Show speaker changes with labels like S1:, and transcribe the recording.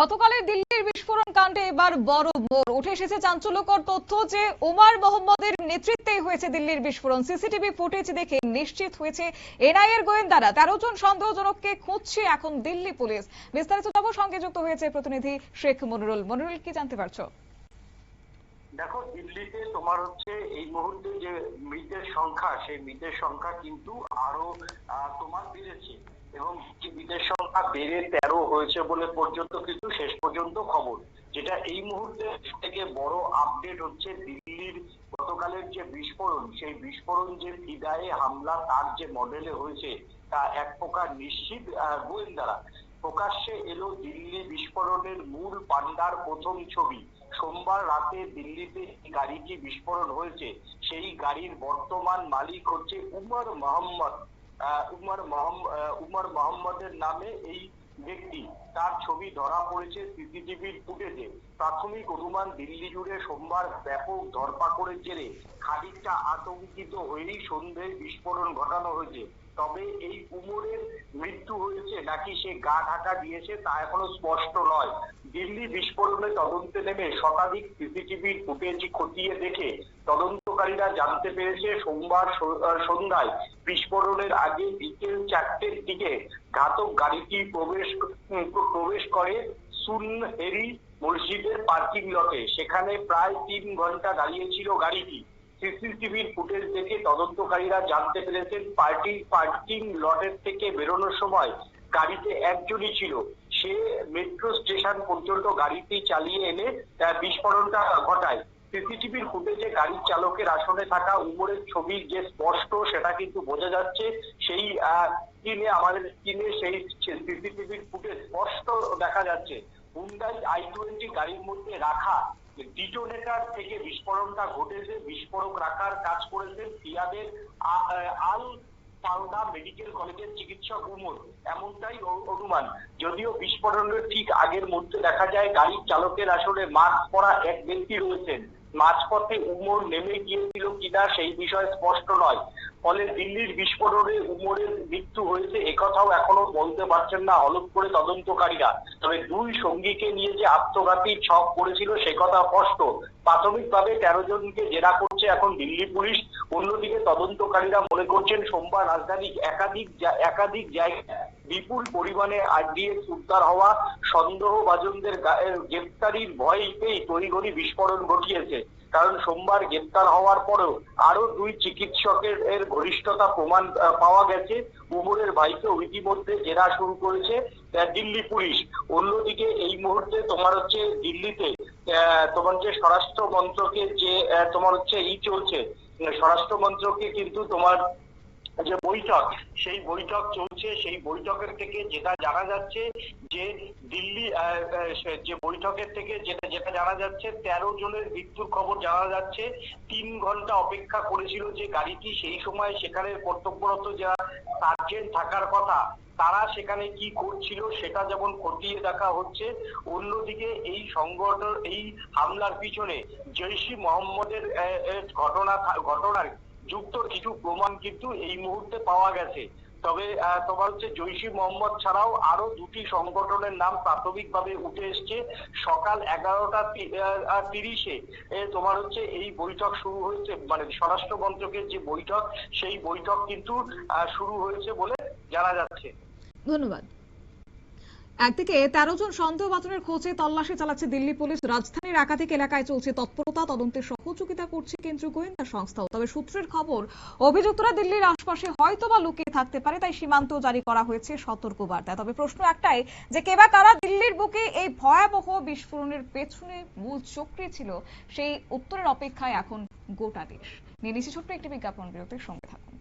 S1: গতকালের দিল্লির বিস্ফোরণ কাণ্ডে এবার বড় মোড় উঠে এসেছে চাঞ্চল্যকর তথ্য যে ওমার মোহাম্মদের নেতৃত্বেই হয়েছে দিল্লির বিস্ফোরণ। সিসিটিভি ফুটেজ দেখে নিশ্চিত হয়েছে এনআইএর গোয়েন্দারা। তেরো জন সন্দেহজনককে খুঁজছে এখন দিল্লি পুলিশ। বিস্তারিত যাব সঙ্গে যুক্ত হয়েছে প্রতিনিধি শেখ মনিরুল। মনিরুল, কি জানতে পারছ?
S2: দেখো, দিল্লিতে তোমার হচ্ছে এই মুহূর্তে যে মৃতের সংখ্যা, সেই মৃতের সংখ্যা কিন্তু আরও তোমার বেড়েছে। এবং মৃতের সংখ্যা বেড়ে তেরো হয়েছে বলে পর্যন্ত কিন্তু শেষ পর্যন্ত খবর। যেটা এই মুহূর্তে থেকে বড় আপডেট হচ্ছে দিল্লির গতকালের যে বিস্ফোরণ, সেই বিস্ফোরণ যে ফিদায়ে হামলা তার যে মডেলে হয়েছে, তা এক প্রকার নিশ্চিত গোয়েন্দারা। প্রকাশ্যে এলো দিল্লি বিস্ফোরণের মূল পান্ডার প্রথম ছবি। সোমবার রাতে দিল্লিতে গাড়িটি বিস্ফোরণ হয়েছে, সেই গাড়ির বর্তমান মালিক হচ্ছে উমর মোহাম্মদ। উমর উমর মোহাম্মদের নামে এই ব্যক্তি তার ছবি ধরা পড়েছে সিসিটিভির ফুটেজে। প্রাথমিক অনুমান দিল্লি জুড়ে সোমবার ব্যাপক ধরপাকড়ের জেরে খানিকটা আতঙ্কিত হয়েই সন্ধ্যেয় বিস্ফোরণ ঘটানো হয়েছে। তবে এই উমরের মৃত্যু হয়েছে নাকি সে গা ঢাকা দিয়েছে তা এখনও স্পষ্ট নয়। দিল্লি বিস্ফোরণে তদন্তে নেমে শতাধিক সিসিটিভির ফুটেজ খতিয়ে দেখে তদন্তকারীরা জানতে পেরেছে, সোমবার সন্ধ্যায় বিস্ফোরণের আগে বিকেল চারটের দিকে ঘাতক গাড়িটি প্রবেশ প্রবেশ করে সুনহেরি মসজিদের পার্কিং লটে। সেখানে প্রায় তিন ঘণ্টা দাঁড়িয়েছিল গাড়িটি। সিসিটিভির ফুটেজ দেখে তদন্তকারীরা জানতে পেরেছেন, পার্টি, পার্কিং লটের থেকে বেরোনোর সময় গাড়িতে একজনই ছিল। সে মেট্রো স্টেশন পর্যন্ত গাড়িটি চালিয়ে এনে বিস্ফোরণটা ঘটায়। সিসিটিভির ফুটেজে গাড়ির চালকের আসনে থাকা উমরের ছবি যে স্পষ্ট সেটা কিন্তু বোঝা যাচ্ছে। সেই স্ক্রিনে, আমাদের স্ক্রিনে সেই সিসিটিভির ফুটেজ স্পষ্ট দেখা যাচ্ছে। হুন্ডাই আই টোয়েন্টি গাড়ির মধ্যে রাখা ডিটোনেটার থেকে বিস্ফোরণটা ঘটেছে, বিস্ফোরক রাখার কাজ করেছেন সিয়াদের আল পালদা মেডিকেল কলেজের চিকিৎসক উমর। এমনটাই অনুমান। যদিও বিস্ফোরণের ঠিক আগের মধ্যে দেখা যায়, গাড়ির চালকের আসলে মাস্ক পরা এক ব্যক্তি রয়েছেন। মাঝপথে উমর নেমে গিয়েছিল কিনা সেই বিষয় স্পষ্ট নয়। ফলে দিল্লির বিস্ফোরণে উমরের মৃত্যু হয়েছে একথাও এখনও বলতে পারছেন না হলফ করে তদন্তকারীরা। তবে দুই সঙ্গীকে নিয়ে যে আত্মঘাতী ছক করেছিল সে কথা স্পষ্ট। প্রাথমিকভাবে তেরো জনকে জেরা করছে এখন দিল্লি পুলিশ। অন্যদিকে তদন্তকারীরা মনে করছেন সোমবার রাজধানীর একাধিক একাধিক জায়গায় বিপুল পরিমাণে আরডিএক্স উদ্ধার হওয়া সন্দেহভাজনদের গ্রেপ্তারির ভয়তেই তড়িঘড়ি বিস্ফোরণ ঘটিয়েছে। কারণ সোমবার গ্রেপ্তার হওয়ার পরেও আরও দুই চিকিৎসকের এর ঘনিষ্ঠতা প্রমাণ পাওয়া গেছে। উমরের ভাইকে ইতিমধ্যে জেরা শুরু করেছে দিল্লি পুলিশ। অন্যদিকে এই মুহূর্তে তোমার হচ্ছে দিল্লিতে তোমার যে স্বরাষ্ট্র মন্ত্রকের যে তোমার হচ্ছে ই চলছে স্বরাষ্ট্র মন্ত্রকে কিন্তু তোমার যে বৈঠক, সেই বৈঠক চলছে, সেই বৈঠকের থেকে যেটা জানা যাচ্ছে যে দিল্লি যে বৈঠকের থেকে যেটা যেটা জানা যাচ্ছে, তেরো জনের মৃত্যুর খবর জানা যাচ্ছে। তিন ঘণ্টা অপেক্ষা করেছিল যে গাড়িটি, সেই সময় সেখানে কর্তব্যরত যারা সার্জেন্ট থাকার কথা, তারা সেখানে কি করছিল সেটা যেমন খতিয়ে দেখা হচ্ছে, অন্যদিকে এই সংগঠন এই হামলার পিছনে জৈশি মোহাম্মদের ঘটনা, ঘটনার যুক্ত কিছু প্রমাণ কিন্তু এই মুহূর্তে পাওয়া গেছে। তবে তোমার হচ্ছে জৈশি মোহাম্মদ ছাড়াও আরও দুটি সংগঠনের নাম প্রাথমিকভাবে উঠে এসছে। সকাল এগারোটা তিরিশে তোমার হচ্ছে এই বৈঠক শুরু হয়েছে মানে স্বরাষ্ট্র মন্ত্রকের যে বৈঠক, সেই বৈঠক কিন্তু শুরু হয়েছে বলে জানা যাচ্ছে।
S1: ধন্যবাদ। একদিকে তেরো জন সন্দেহভাজনের খোঁজে তল্লাশি চালাচ্ছে দিল্লি পুলিশ। রাজধানীর একাধিক এলাকায় চলছে তৎপরতা তদন্তে সহযোগিতা করছে কেন্দ্রীয় গোয়েন্দা সংস্থাও তবে সূত্রের খবর, অভিযুক্তরা দিল্লির আশপাশে হয়তোবা লুকিয়ে থাকতে পারে, তাই সীমান্ত জারি করা হয়েছে সতর্কবার্তা। তবে প্রশ্ন একটাই যে কেবা কারা দিল্লির বুকে এই ভয়াবহ বিস্ফোরণের পেছনে মূল চক্রী ছিল? সেই উত্তরের অপেক্ষায় এখন গোটা দেশ। নিয়ে নিচ্ছি ছোট্ট একটি বিজ্ঞাপন বিরতির সঙ্গে থাকুন।